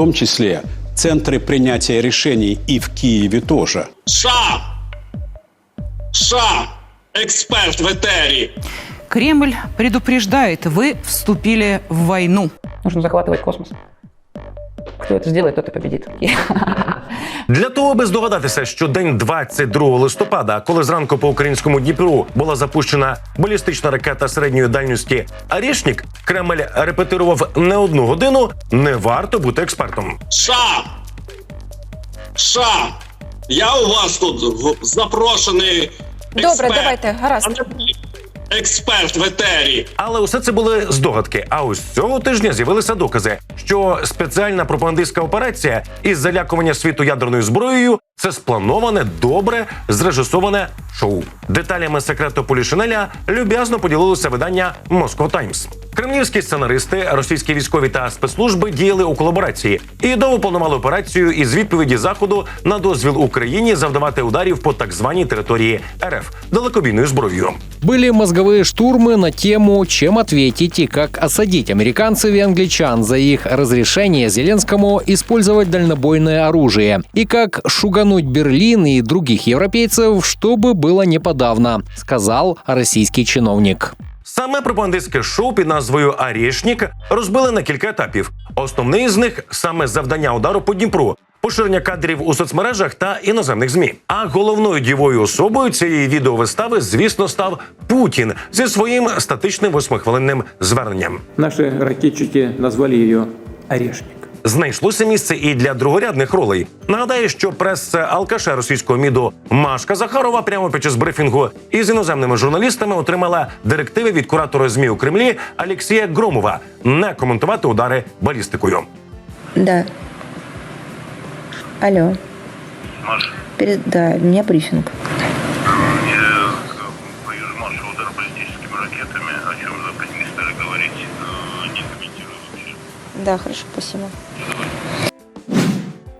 том числе центры принятия решений и в Киеве тоже. США! США! Експерт в етері! Кремль предупреждает, вы вступили в войну. Нужно захватывать космос. Кто это сделает, тот и победит. Для того, аби здогадатися, що день 22 листопада, коли зранку по українському Дніпру була запущена балістична ракета середньої дальності Арішнік, Кремль репетирував не одну годину. Не варто бути експертом. США! США! Я у вас тут в- запрошений. Добре, давайте, гаразд. А не Експерт в етері. Але усе це були здогадки. А ось цього тижня з'явилися докази, що спеціальна пропагандистська операція із залякування світу ядерною зброєю це сплановане, добре зрежисоване шоу. Деталями секрету Полішинеля люб'язно поділилося видання Moscow Times. Кремлівські сценаристи, російські військові та спецслужби діяли у колаборації і довго планували операцію із відповіді заходу на дозвіл Україні завдавати ударів по так званій території РФ далекобійною зброєю. Были мозговые штурмы на тему «Чем ответить и как осадить американцев и англичан за их разрешение Зеленскому использовать дальнобойное оружие и как шугануть Берлин и других европейцев, чтобы было не подавно», сказал российский чиновник. Саме пропагандистське шоу під назвою Арішнік розбили на кілька етапів. Основний з них саме завдання удару по Дніпру. Поширення кадрів у соцмережах та іноземних змі. А головною дієвою особою цієї відеовистави, звісно, став Путін зі своїм статичним восьмихвилинним зверненням. Наши ракетчики назвали ее «Орешник». Знайшлося місце і для другорядних ролей. Нагадаю, що прес-алкаша російського міду Машка Захарова прямо під час брифінгу із іноземними журналістами отримала директиви від куратора змі у Кремлі Алексія Громова не коментувати удари балістикою. Да. Алло. Маша, Перед... Да, у меня брифинг. мне боюсь марша удар баллистическими ракетами, о чем запрет не стали говорить, э, не комментирую вообще. Да, хорошо, спасибо.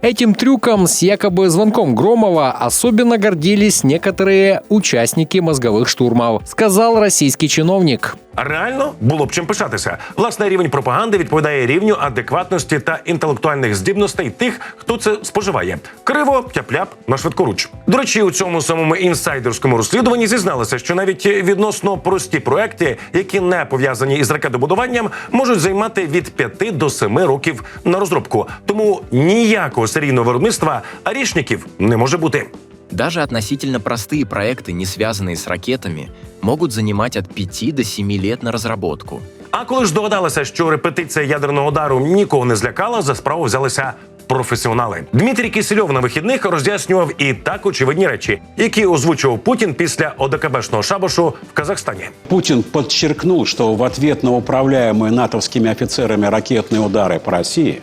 Этим трюком с якобы звонком Громова особенно гордились некоторые участники мозговых штурмов, сказал российский чиновник. Реально було б чим пишатися. Власне, рівень пропаганди відповідає рівню адекватності та інтелектуальних здібностей тих, хто це споживає. Криво, тяп-ляп, на швидкоруч. До речі, у цьому самому інсайдерському розслідуванні зізналися, що навіть відносно прості проекти, які не пов'язані із ракетобудуванням, можуть займати від 5 до 7 років на розробку. Тому ніякого серійного виробництва арішників не може бути. Даже относительно простые проекты, не связанные с ракетами, могут занимать от 5 до 7 лет на разработку. А коли ж догадалися, що репетиція ядерного удару нікого не злякала, за справу взялися професіонали. Дмитрій Кисельов на вихідних роз'яснював і так очевидні речі, які озвучував Путін після ОДКБшного шабашу в Казахстані. Путин подчеркнул, что в ответ на управляемые натовскими офицерами ракетные удары по России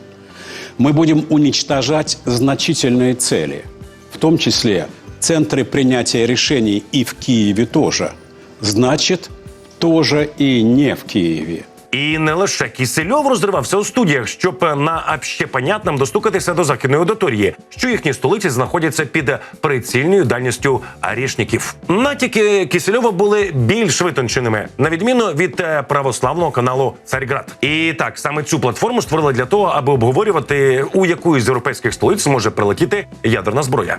мы будем уничтожать значительные цели, в том числе центры принятия решений и в Киеве тоже. Значит, тоже и не в Киеве. І не лише Кісельов розривався у студіях, щоб на общепонятним достукатися до західної аудиторії, що їхні столиці знаходяться під прицільною дальністю арішників. Натяки Кісельова були більш витонченими, на відміну від е, православного каналу Царьград. І так саме цю платформу створили для того, аби обговорювати, у яку із європейських столиць може прилетіти ядерна зброя.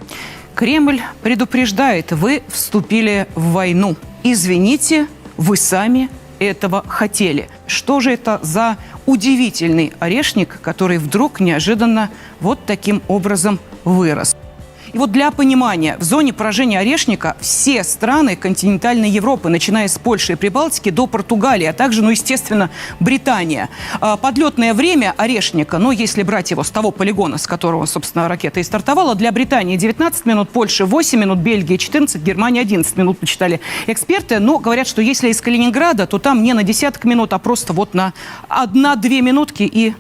Кремль предупреждает, вы вступили в войну. Извините, вы сами этого хотели. Что же это за удивительный орешник, который вдруг неожиданно вот таким образом вырос? И вот для понимания, в зоне поражения орешника все страны континентальной Европы, начиная с Польши и Прибалтики до Португалии, а также, ну, естественно, Британия. А, Подлетное время орешника, ну, если брать его с того полигона, с которого, собственно, ракета и стартовала, для Британии 19 минут, Польши 8 минут, Бельгии 14, Германия 11 минут, почитали эксперты. Но говорят, что если из Калининграда, то там не на десяток минут, а просто вот на одна-две минутки и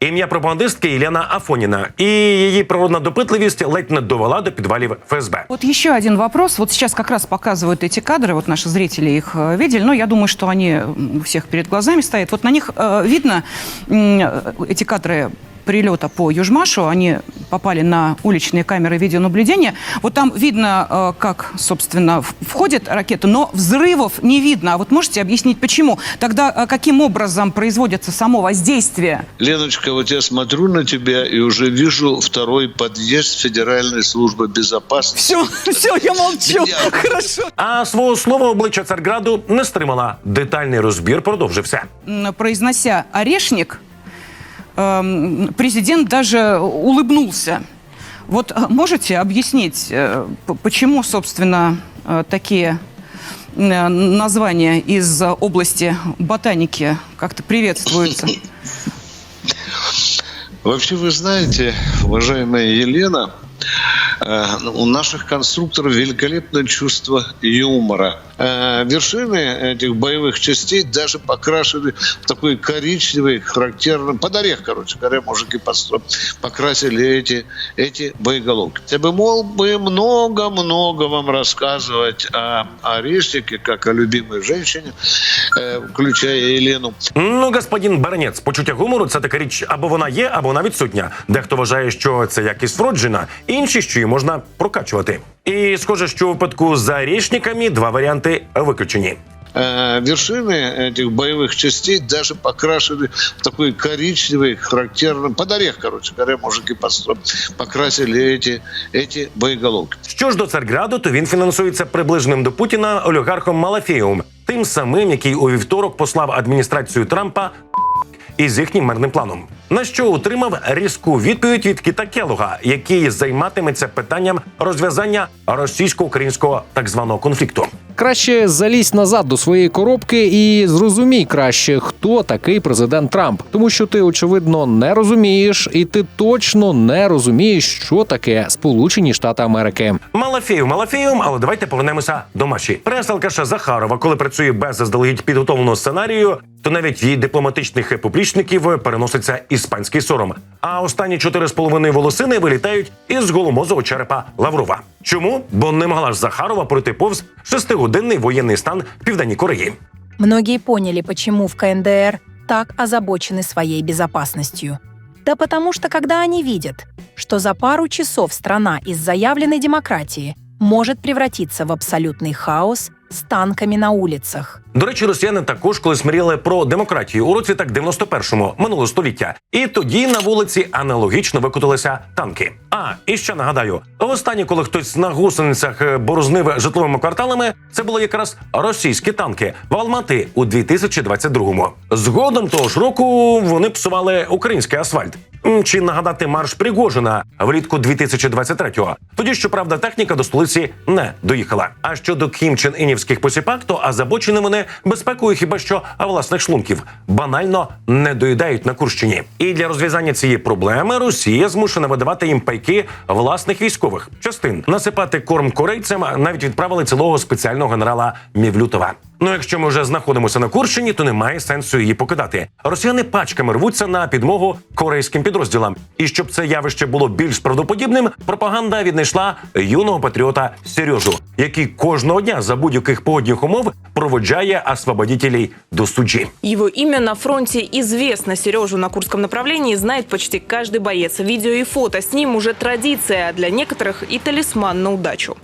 Ім'я пропагандистки Єлена Афоніна, і її природна допитливість ледь не довела до підвалів ФСБ. Вот еще один вопрос. Вот сейчас как раз показывают эти кадры, вот наши зрители их э, видели, но я думаю, что они м, у всех перед глазами стоят. Вот на них э, видно м, э, эти кадры прилета по Южмашу, они попали на уличные камеры видеонаблюдения. Вот там видно, э, как, собственно, входит ракета, но взрывов не видно. А вот можете объяснить, почему? Тогда э, каким образом производится само воздействие? Леночка, вот я смотрю на тебя и уже вижу второй подъезд Федеральной службы безопасности. Все, все, я молчу. Я- Хорошо. А свого слова обличчя Царграду не стримала. Детальний розбір продовжився. Произнося «орешник», президент даже улыбнулся. Вот э, можете объяснить, э, почему, собственно, э, такие названия из области ботаники как-то приветствуются? Вообще, вы знаете, уважаемая Елена, у наших конструкторов великолепное чувство юмора. Э, Вершины этих боевых частей даже покрашены в такой коричневый, характерный, под орех, короче говоря, мужики постро- покрасили эти, эти боеголовки. Я бы мог бы много-много вам рассказывать о орешнике, как о любимой женщине, э, включая Елену. Ну, господин Баранець, почуття гумору це така річ, або вона є, або вона відсутня. Дехто вважає, що це якість вроджена, інші, що її можна прокачувати. І схоже, що у випадку з арішниками два варіанти виключені. Э, вершины этих боевых частей даже покрашены в такой коричневый, характерный, под орех, короче говоря, мужики постро- покрасили эти, эти боеголовки. Що ж до Царграду, то він фінансується приближеним до Путіна олігархом Малафєєвим, тим самим, який у вівторок послав адміністрацію Трампа із їхнім мирним планом. На що отримав різку відповідь від Кіта Келуга, який займатиметься питанням розв'язання російсько-українського так званого конфлікту. Краще залізь назад до своєї коробки і зрозумій краще, хто такий президент Трамп, тому що ти очевидно не розумієш, і ти точно не розумієш, що таке Сполучені Штати Америки. Малафеєв Малафеєвим, але давайте повернемося до Маші. Прес-алкаша Захарова, коли працює без заздалегідь підготовленого сценарію, то навіть її дипломатичних поплічників переноситься іспанський сором. А останні чотири з половиною волосини вилітають із голомозого черепа Лаврова. Чому? Бо не могла ж Захарова пройти повз шестигодинний воєнний стан в південній Кореї. Многие поняли, почему в КНДР так озабочены своей безопасностью. Да потому что когда они видят, что за пару часов страна из заявленной демократии может превратиться в абсолютный хаос с танками на улицах. До речі, росіяни також колись мріяли про демократію у році так 91-му минулого століття. І тоді на вулиці аналогічно викотилися танки. А і ще нагадаю, востаннє, коли хтось на гусеницях е, борознив житловими кварталами, це були якраз російські танки в Алмати у 2022-му. Згодом того ж року вони псували український асфальт. Чи нагадати марш Пригожина влітку 2023-го. Тоді, щоправда, техніка до столиці не доїхала. А щодо Кім Чен інівських посіпак, то озабочені вони безпекою хіба що власних шлунків банально не доїдають на Курщині. І для розв'язання цієї проблеми Росія змушена видавати їм пайки власних військових частин. Насипати корм корейцям навіть відправили цілого спеціального генерала Мівлютова. Ну, якщо ми вже знаходимося на Курщині, то немає сенсу її покидати. Росіяни пачками рвуться на підмогу корейським підрозділам. І щоб це явище було більш правдоподібним, пропаганда віднайшла юного патріота Сережу, який кожного дня за будь-яких погодних умов проводжає освободітелей до суджі. Его имя на фронте известно. Сережу на Курском направлении знает почти каждый боец. Видео и фото с ним уже традиция, а для некоторых и талисман на удачу.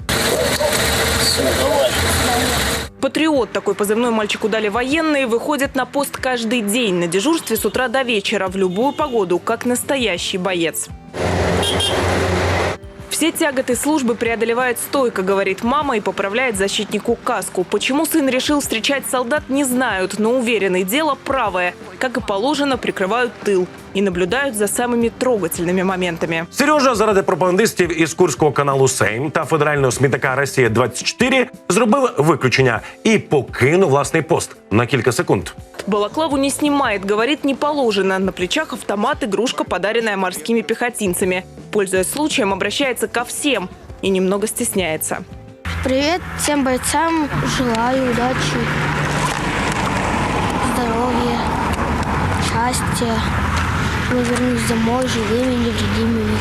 Патриот, такой позывной мальчику дали военные, выходит на пост каждый день на дежурстве с утра до вечера в любую погоду, как настоящий боец. Все тяготы службы преодолевает стойко, говорит мама и поправляет защитнику каску. Почему сын решил встречать солдат, не знают, но уверены, дело правое. Как и положено, прикрывают тыл и наблюдают за самыми трогательными моментами. Сережа заради пропагандистів із курського каналу Сейм та федерального смітника Росія 24 зробив виключення і покинув власний пост на кілька секунд. Балаклаву не снимает, говорит, не положено. На плечах автомат, игрушка, подаренная морскими пехотинцами. Пользуясь случаем, обращается ко всем и немного стесняется. Привет всем бойцам. Желаю удачи, здоровья, счастья. Мы вернусь домой живыми, невредимыми.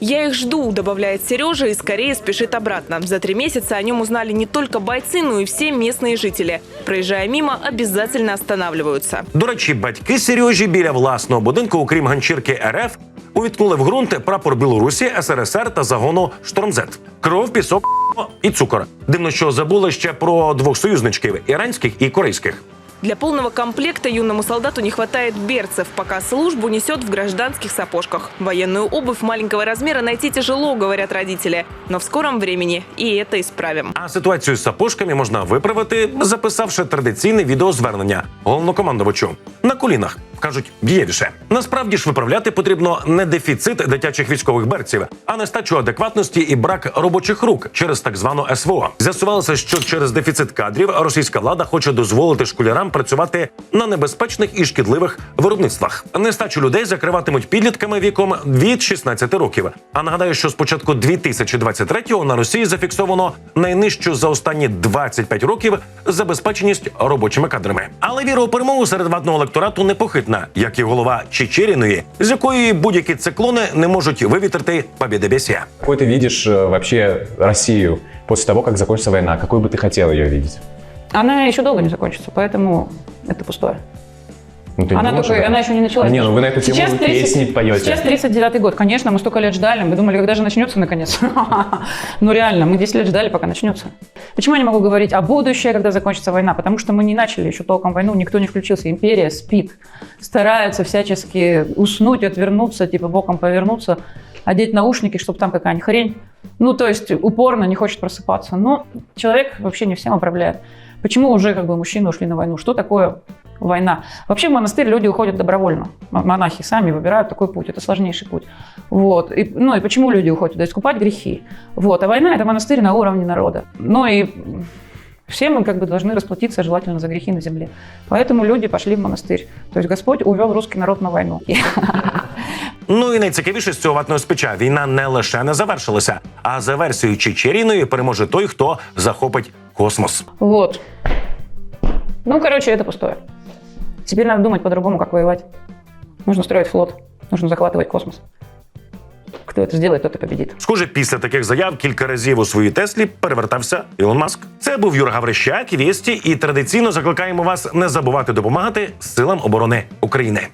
Я их жду, добавляет Сережа и скорее спешит обратно. За три месяца о нем узнали не только бойцы, но и все местные жители. Проезжая мимо, обязательно останавливаются. До речі, батьки Сережі біля власного будинку, окрім ганчірки РФ, увіткнули в ґрунт прапор Білорусі, СРСР та загону Штормзет. Кров, пісок і цукор. Дивно, що забули ще про двох союзничків іранських і корейських. Для полного комплекта юному солдату не хватает берцев, пока службу несет в гражданских сапожках. Военную обувь маленького размера найти тяжело, говорят родители. Но в скором времени и это исправим. А ситуацію з сапожками можна виправити, записавши традиційне відеозвернення головнокомандувачу на колінах. Кажуть, дієвіше. Насправді ж виправляти потрібно не дефіцит дитячих військових берців, а нестачу адекватності і брак робочих рук через так звану СВО. З'ясувалося, що через дефіцит кадрів російська влада хоче дозволити школярам працювати на небезпечних і шкідливих виробництвах. Нестачу людей закриватимуть підлітками віком від 16 років. А нагадаю, що з початку 2023-го на Росії зафіксовано найнижчу за останні 25 років забезпеченість робочими кадрами. Але віра у перемогу серед ватного електорату непохитна, як і голова Чечеріної, з якої будь-які циклони не можуть вивітрити побєдобєсія. Какой ты видишь э, вообще Россию после того, как закончится война? Какой бы ты хотел ее видеть? Она еще долго не закончится, поэтому это пустое. Ну, ты не она, думаешь только, она еще не началась. Не, ну вы на эту тему Сейчас 30 песни поете. Сейчас 39-й год. Конечно, мы столько лет ждали. Мы думали, когда же начнется наконец. Ну реально, мы 10 лет ждали, пока начнется. Почему я не могу говорить о будущее, когда закончится война? Потому что мы не начали еще толком войну, никто не включился. Империя спит, старается всячески уснуть, отвернуться, типа боком повернуться, одеть наушники, чтобы там какая-нибудь хрень. Ну, то есть упорно не хочет просыпаться. Но человек вообще не всем управляет. Почему уже как бы мужчины ушли на войну? Что такое война? Вообще в монастырь люди уходят добровольно. М- Монахи сами выбирают такой путь. Это сложнейший путь. Вот. И, ну и почему люди уходят? Да искупать грехи. Вот. А война – это монастырь на уровне народа. Ну и все мы как бы должны расплатиться желательно за грехи на земле. Поэтому люди пошли в монастырь. То есть Господь увел русский народ на войну. Ну і найцікавіше з цього ватного спеча війна не лише не завершилася, а за версією Чечеріної переможе той, хто захопить космос. Вот. Ну, короче, это пустое. Теперь надо думать по-другому, как воевать. Нужно строить флот, нужно захватывать космос. Хто це зробить, тот і победить. Схоже, після таких заяв кілька разів у своїй Теслі перевертався Ілон Маск. Це був Юр Гаврищак, Вєсті, і традиційно закликаємо вас не забувати допомагати силам оборони України.